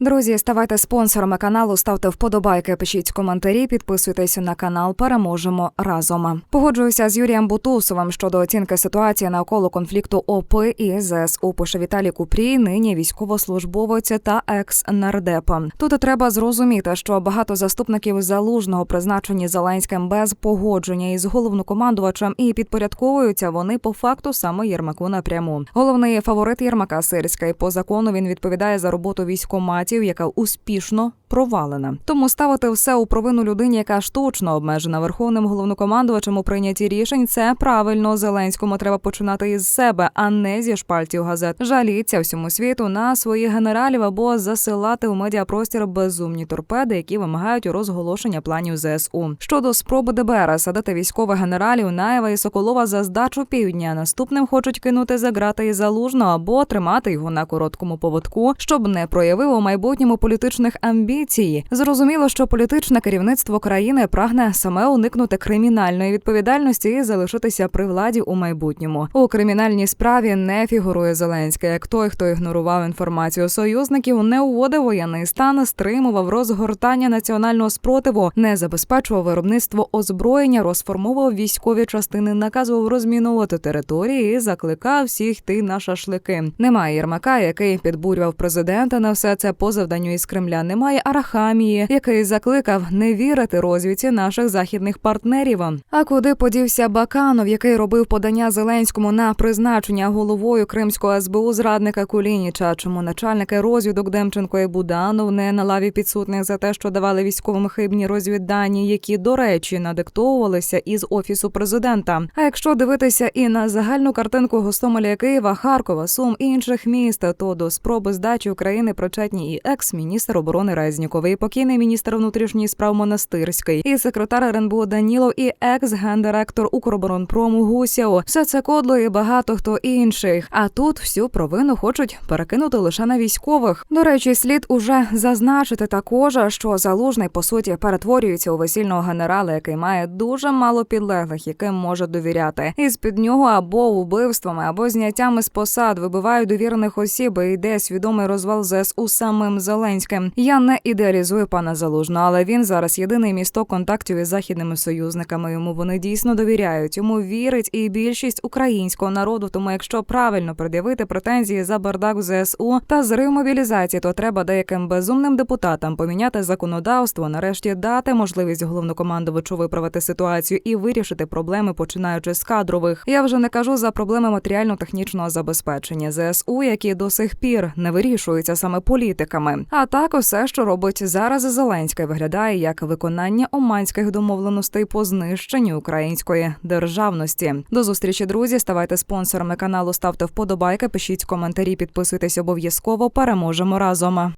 Друзі, ставайте спонсорами каналу, ставте вподобайки, пишіть коментарі, підписуйтесь на канал. Переможемо разом. Погоджуюся з Юрієм Бутусовим щодо оцінки ситуації навколо конфлікту ОП і ЗСУ. Пише Віталій Купрій, нині військовослужбовець та екс-нардеп. Тут треба зрозуміти, що багато заступників залужного призначені Зеленським без погодження із головнокомандувачем і підпорядковуються вони по факту саме Єрмаку напряму. Головний фаворит Єрмака Сирська, і по закону він відповідає за роботу військоматів, яка успішно провалена. Тому ставити все у провину людині, яка штучно обмежена верховним головнокомандувачем у прийнятті рішень, це правильно. Зеленському треба починати із себе, а не зі шпальтів газет. Жаліться всьому світу на своїх генералів або засилати у медіапростір безумні торпеди, які вимагають розголошення планів ЗСУ. Щодо спроби ДБР садити військових генералів Наєва і Соколова за здачу півдня. Наступним хочуть кинути за грати і залужно або тримати його на короткому поводку, щоб не проявив у майбутньому політичних амбіцій. Зрозуміло, що політичне керівництво країни прагне саме уникнути кримінальної відповідальності і залишитися при владі у майбутньому. У кримінальній справі не фігурує Зеленський, як той, хто ігнорував інформацію союзників, не уводив воєнний стан, стримував розгортання національного спротиву, не забезпечував виробництво озброєння, розформовував військові частини, наказував розмінувати території і закликав всіх йти на шашлики. Немає Єрмака, який підбурював президента на все це по завданню із Кремля. Немає Арахамії, який закликав не вірити розвідці наших західних партнерів. А куди подівся Баканов, який робив подання Зеленському на призначення головою Кримського СБУ зрадника Кулініча? Чому начальники розвідок Демченко і Буданов не на лаві підсудних за те, що давали військовим хибні розвіддані, які, до речі, надиктовувалися із офісу президента? А якщо дивитися і на загальну картинку Гостомеля Києва, Харкова, Сум і інших міст, то до спроби здачі України причетні і екс-міністр оборони Резніков, і покійний міністр внутрішніх справ Монастирський, і секретар РНБО Данілов, і екс-гендиректор Укроборонпрому Гусяо. Все це кодло і багато хто інших. А тут всю провину хочуть перекинути лише на військових. До речі, слід уже зазначити також, що залужний по суті перетворюється у весільного генерала, який має дуже мало підлеглих, яким може довіряти. І з під нього або вбивствами, або зняттями з посад вибивають довірених осіб. і Йде свідомий розвал ЗСУ самим Зеленським. Я не ідеалізую пана залужного, але він зараз єдиний місток контактів із західними союзниками. Йому вони дійсно довіряють. Йому вірить і більшість українського народу. Тому, якщо правильно пред'явити претензії за бардак в ЗСУ та зрив мобілізації, то треба деяким безумним депутатам поміняти законодавство, нарешті дати можливість головнокомандувачу виправити ситуацію і вирішити проблеми, починаючи з кадрових. Я вже не кажу за проблеми матеріально-технічного забезпечення ЗСУ, які до сих пір не вирішуються саме політиками. А так усе, що робить зараз Зеленський, виглядає як виконання оманських домовленостей по знищенню української державності. До зустрічі, друзі. Ставайте спонсорами каналу, ставте вподобайки, пишіть коментарі, підписуйтесь обов'язково. Переможемо разом.